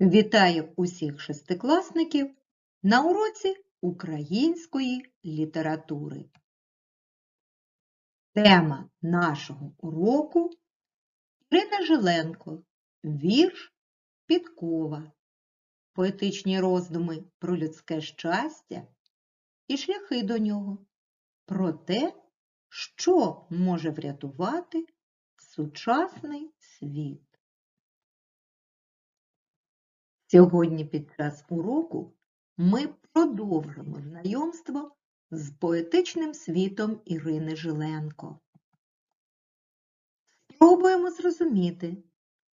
Вітаю усіх шестикласників на уроці української літератури. Тема нашого уроку Ірина Жиленко Вірш Підкова. Поетичні роздуми про людське щастя і шляхи до нього, про те, що може врятувати сучасний світ. Сьогодні під час уроку ми продовжимо знайомство з поетичним світом Ірини Жиленко. Спробуємо зрозуміти,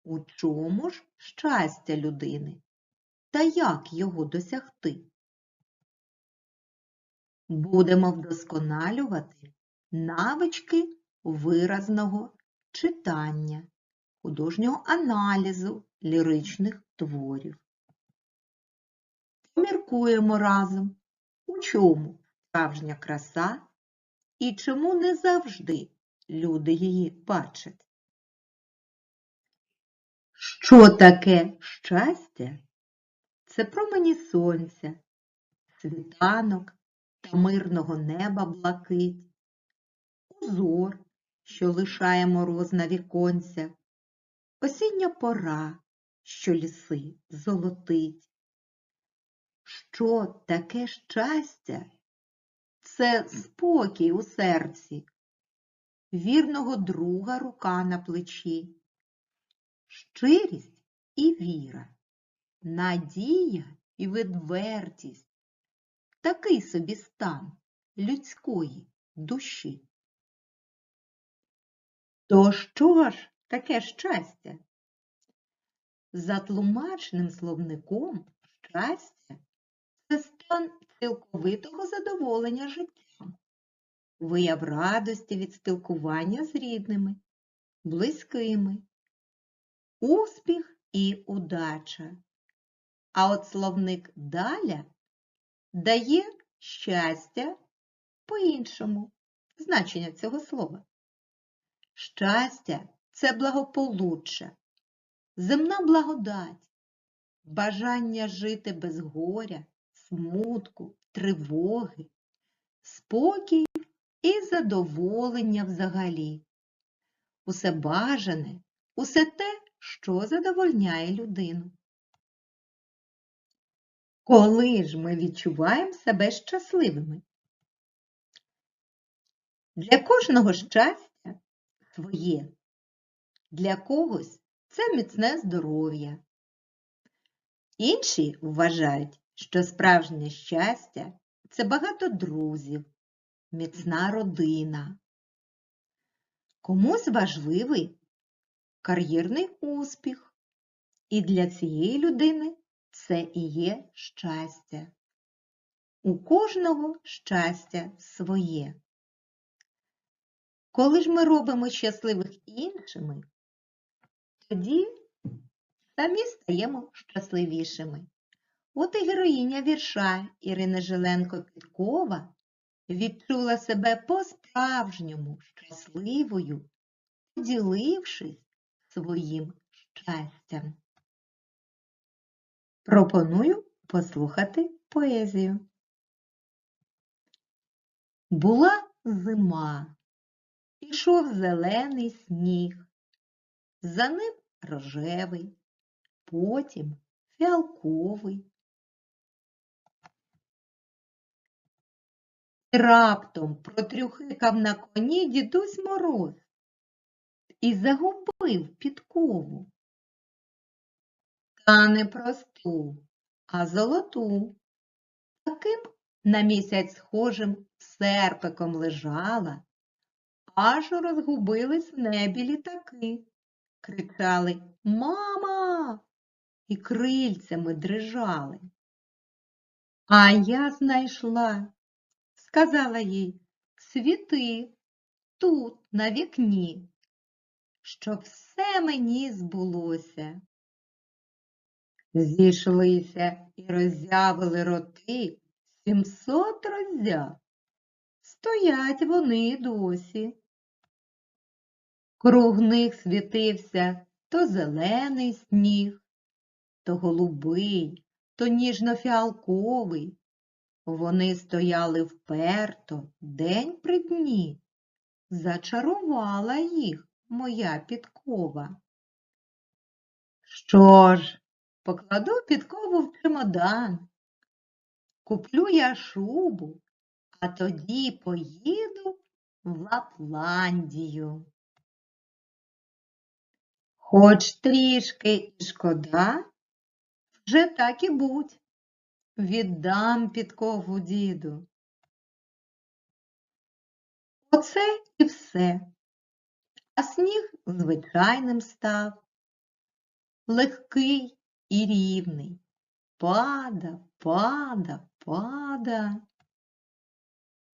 у чому ж щастя людини та як його досягти. Будемо вдосконалювати навички виразного читання, художнього аналізу ліричних творів. Поміркуємо разом, у чому справжня краса і чому не завжди люди її бачать. Що таке щастя? Це промені сонця, світанок та мирного неба блакить, узор, що лишає мороз на віконцях, осіння пора, що ліси золотить. Що таке щастя? Це спокій у серці, вірного друга рука на плечі, щирість і віра, надія і відвертість, такий собі стан людської душі. То що ж таке щастя? За тлумачним словником щастя це стан цілковитого задоволення життям, вияв радості від спілкування з рідними, близькими, успіх і удача. А от словник даля дає щастя по-іншому значення цього слова. Щастя це благополуччя, земна благодать, бажання жити без горя, смутку, тривоги, спокій і задоволення взагалі. Усе бажане, усе те, що задовольняє людину. Коли ж ми відчуваємо себе щасливими? Для кожного щастя своє, для когось це міцне здоров'я. Інші вважають, що справжнє щастя це багато друзів, міцна родина. Комусь важливий кар'єрний успіх, і для цієї людини це і є щастя. У кожного щастя своє. Коли ж ми робимо щасливих іншими, тоді самі стаємо щасливішими. От і героїня вірша Ірина Жиленко Підкова відчула себе по-справжньому щасливою, поділившись своїм щастям. Пропоную послухати поезію. Була зима, ішов зелений сніг, за ним рожевий, потім фіалковий. Раптом протрюхикав на коні дідусь мороз і загубив підкову. Та не просту, а золоту. Таким на місяць схожим серпиком лежала, аж розгубились в небі літаки. Кричали Мама! і крильцями дрижали. А я знайшла, сказала їй, світи тут, на вікні, щоб все мені збулося. Зійшлися і роззявили роти сімсот роззяв. Стоять вони досі. Круг них світився то зелений сніг, то голубий, то ніжно-фіалковий. Вони стояли вперто день при дні. Зачарувала їх моя підкова. Що ж, покладу підкову в чемодан, куплю я шубу, а тоді поїду в Лапландію. Хоч трішки і шкода, вже так і будь. Віддам підкову діду. Оце і все. А сніг звичайним став, легкий і рівний. Пада, пада, пада.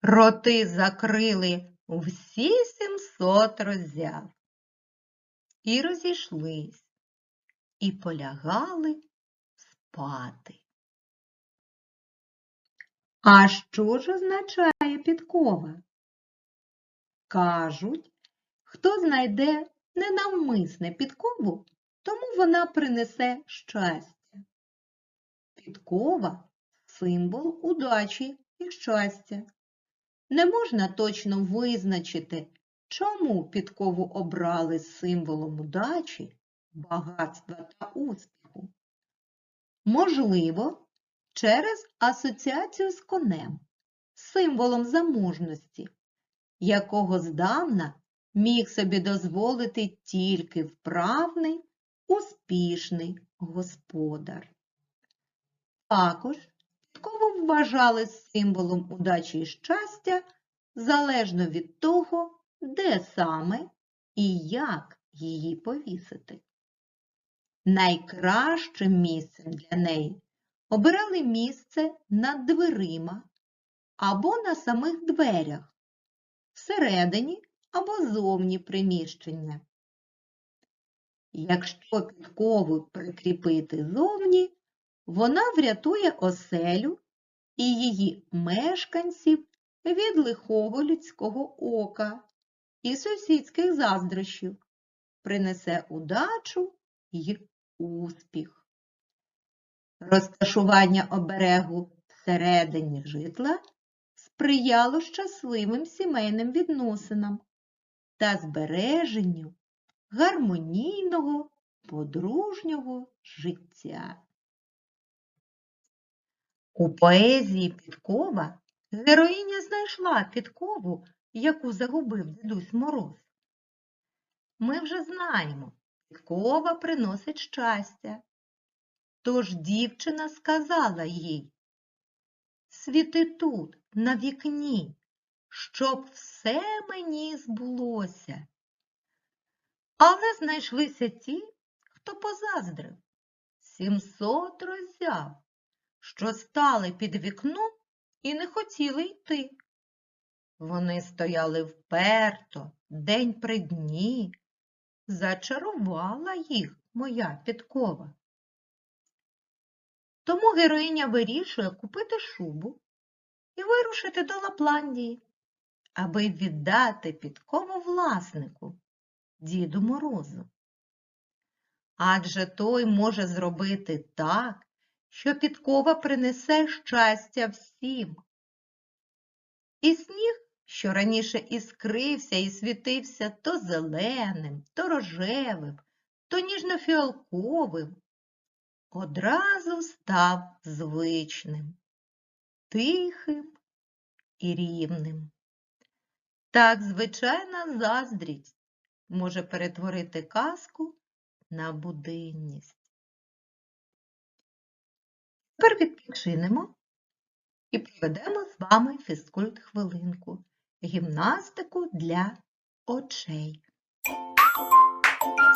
Роти закрили всі сімсот роззяв. І розійшлись, і полягали спати. А що ж означає підкова? Кажуть, хто знайде ненавмисне підкову, тому вона принесе щастя. Підкова символ удачі і щастя. Не можна точно визначити, чому підкову обрали символом удачі, багатства та успіху. Можливо, через асоціацію з конем, символом заможності, якого здавна міг собі дозволити тільки вправний, успішний господар. Також підкову вважали символом удачі і щастя залежно від того, де саме і як її повісити. Найкращим місцем для неї обирали місце над дверима або на самих дверях, всередині або зовні приміщення. Якщо підкову прикріпити зовні, вона врятує оселю і її мешканців від лихого людського ока і сусідських заздрощів, принесе удачу й успіх. Розташування оберегу всередині житла сприяло щасливим сімейним відносинам та збереженню гармонійного подружнього життя. У поезії Підкова героїня знайшла підкову, яку загубив дідусь Мороз. Ми вже знаємо, підкова приносить щастя. Тож дівчина сказала їй Світи тут, на вікні, щоб все мені збулося. Але знайшлися ті, хто позаздрив, сімсот роззяв, що стали під вікном і не хотіли йти. Вони стояли вперто, день при дні. Зачарувала їх моя підкова. Тому героїня вирішує купити шубу і вирушити до Лапландії, аби віддати підкову власнику, Діду Морозу. Адже той може зробити так, що підкова принесе щастя всім. І сніг, що раніше іскрився і світився то зеленим, то рожевим, то ніжно-фіалковим, одразу став звичним, тихим і рівним. Так звичайна заздрість може перетворити казку на буденність. Тепер відпочинемо і проведемо з вами фізкульт хвилинку, гімнастику для очей.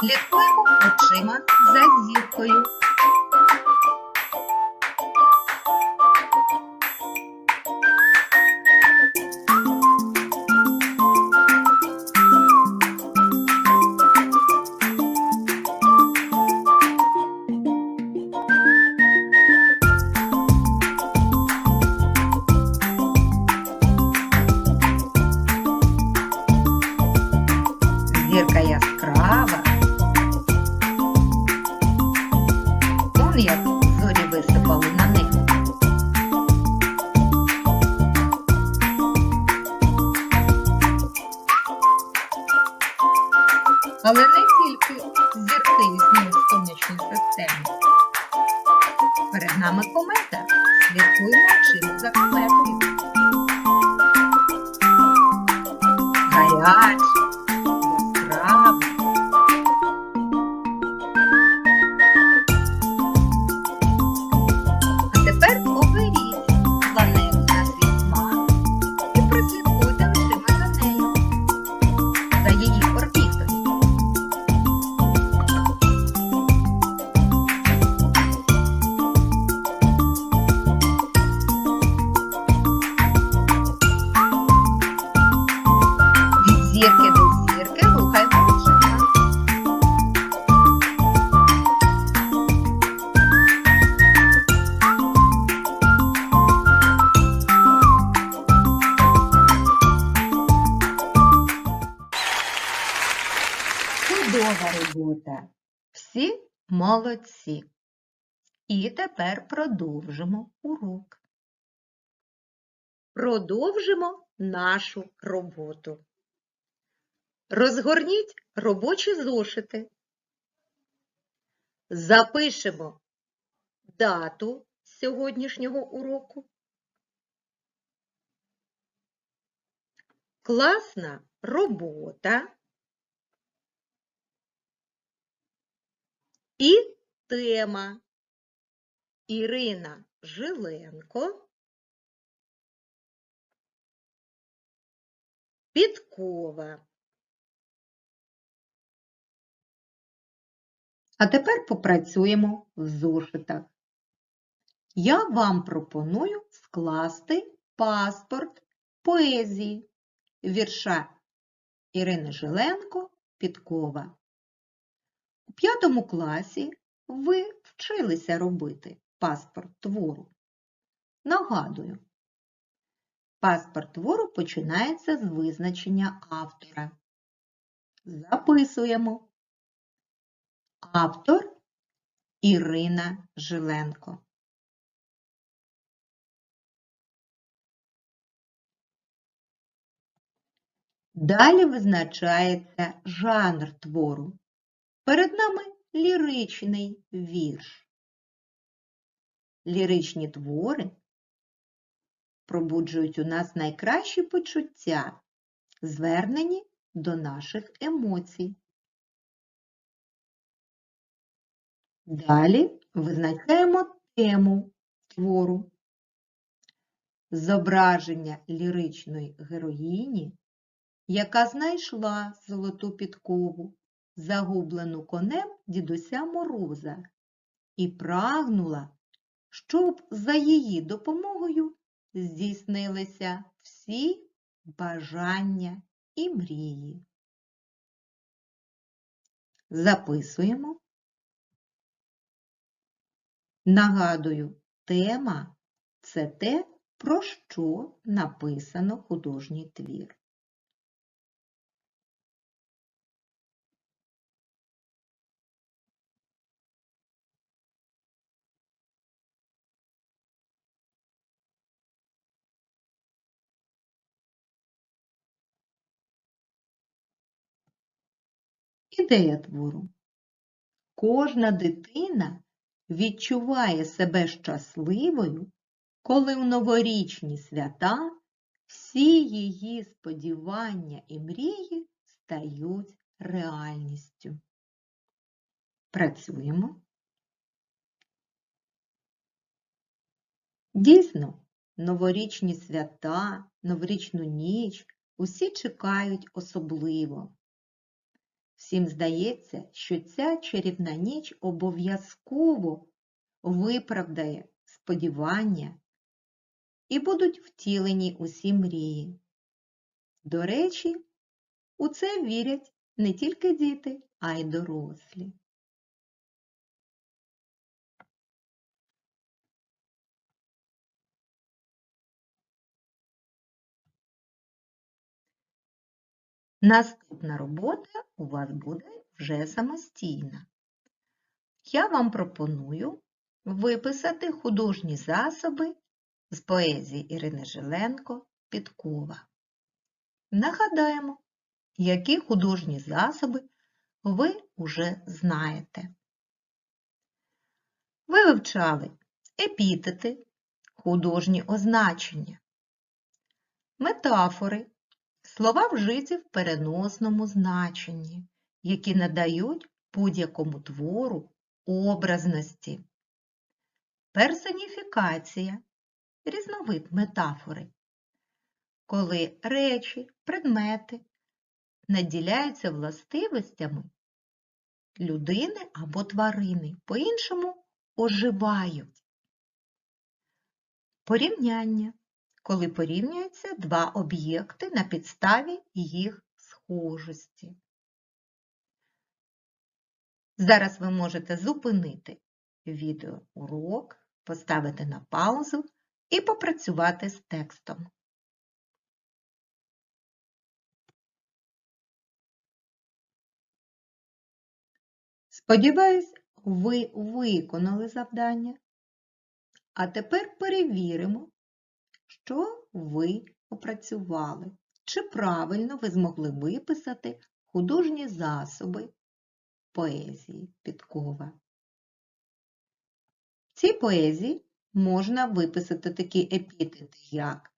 Слідкуємо очима за зіркою. Але не тільки зірки існують в сонячній системі. Перед нами комета. Слідкуємо очима за кометою. Гаряча, молодці. І тепер продовжимо урок. Продовжимо нашу роботу. Розгорніть робочі зошити. Запишемо дату сьогоднішнього уроку. Класна робота. І тема Ірина Жиленко. Підкова. А тепер попрацюємо в зошитах. Я вам пропоную скласти паспорт поезії вірша Ірини Жиленко Підкова. П'ятому класі ви вчилися робити паспорт твору. Нагадую, паспорт твору починається з визначення автора. Записуємо. Автор Ірина Жиленко. Далі визначається жанр твору. Перед нами ліричний вірш. Ліричні твори пробуджують у нас найкращі почуття, звернені до наших емоцій. Далі визначаємо тему твору. Зображення ліричної героїні, яка знайшла золоту підкову, загублену конем дідуся Мороза, і прагнула, щоб за її допомогою здійснилися всі бажання і мрії. Записуємо. Нагадую, тема це те, про що написано художній твір. Ідея твору. Кожна дитина відчуває себе щасливою, коли в новорічні свята всі її сподівання і мрії стають реальністю. Працюємо. Дійсно, новорічні свята, новорічну ніч усі чекають особливо. Всім здається, що ця чарівна ніч обов'язково виправдає сподівання і будуть втілені усі мрії. До речі, у це вірять не тільки діти, а й дорослі. Наступна робота у вас буде вже самостійна. Я вам пропоную виписати художні засоби з поезії Ірини Жиленко Підкова. Нагадаємо, які художні засоби ви уже знаєте. Ви вивчали епітети, художні означення, метафори, слова вжиті в переносному значенні, які надають будь-якому твору образності. Персоніфікація різновид метафори, коли речі, предмети наділяються властивостями людини або тварини, по-іншому оживають. Порівняння, коли порівнюються два об'єкти на підставі їх схожості. Зараз ви можете зупинити відеоурок, поставити на паузу і попрацювати з текстом. Сподіваюсь, ви виконали завдання. А тепер перевіримо, що ви опрацювали, чи правильно ви змогли виписати художні засоби поезії Підкова. В цій поезії можна виписати такі епітети, як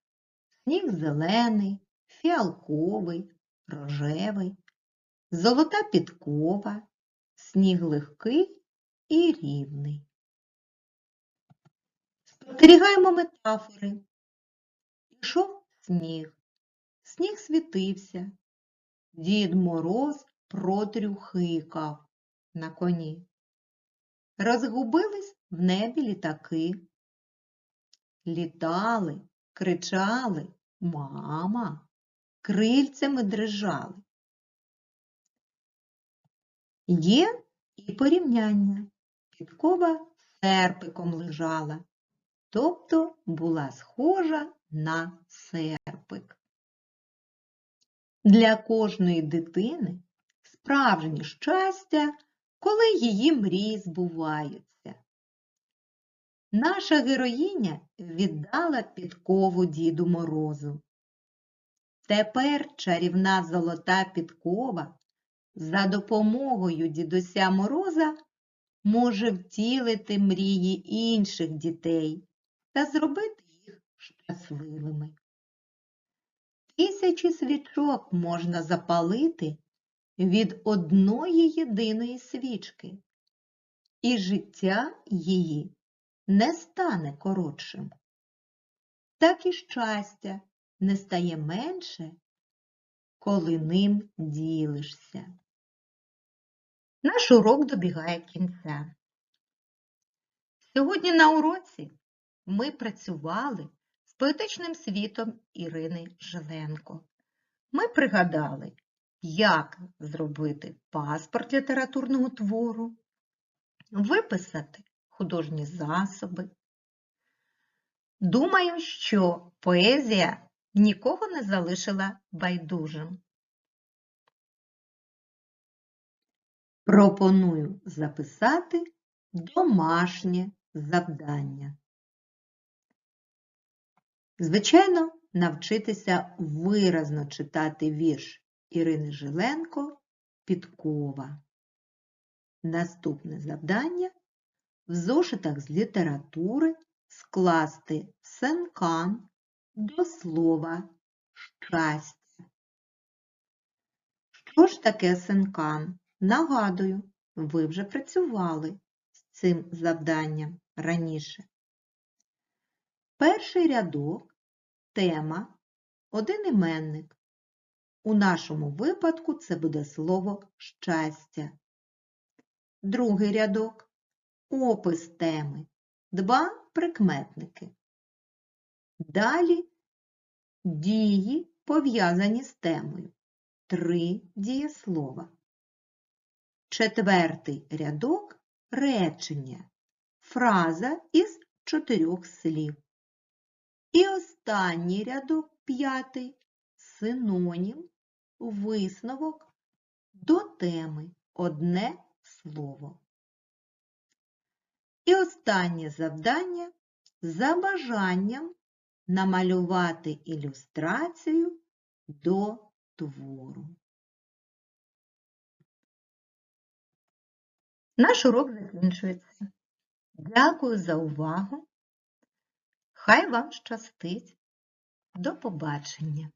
сніг зелений, фіалковий, рожевий, золота підкова, сніг легкий і рівний. Спостерігаємо метафори. Пішов сніг, сніг світився, Дід Мороз протрюхикав на коні. Розгубились в небі літаки. Літали, кричали Мама, крильцями дрижали. Є і порівняння. Підкова серпиком лежала, тобто була схожа на серпик. Для кожної дитини справжнє щастя, коли її мрії збуваються. Наша героїня віддала підкову Діду Морозу. Тепер чарівна золота підкова за допомогою дідуся Мороза може втілити мрії інших дітей та зробити їх щасливими. Тисячі свічок можна запалити від одної єдиної свічки, і життя її не стане коротшим. Так і щастя не стає менше, коли ним ділишся. Наш урок добігає кінця. Сьогодні на уроці ми працювали поетичним світом Ірини Жиленко. Ми пригадали, як зробити паспорт літературного твору, виписати художні засоби. Думаю, що поезія нікого не залишила байдужим. Пропоную записати домашнє завдання. Звичайно, навчитися виразно читати вірш Ірини Жиленко Підкова. Наступне завдання в зошитах з літератури скласти сенкан до слова щастя. Що ж таке сенкан? Нагадую, ви вже працювали з цим завданням раніше. Перший рядок тема, один іменник. У нашому випадку це буде слово щастя. Другий рядок опис теми, два прикметники. Далі дії, пов'язані з темою, три дієслова. Четвертий рядок речення, фраза із чотирьох слів. І останній рядок п'ятий синонім, висновок до теми одне слово. І останнє завдання за бажанням намалювати ілюстрацію до твору. Наш урок закінчується. Дякую за увагу. Хай вам щастить. До побачення.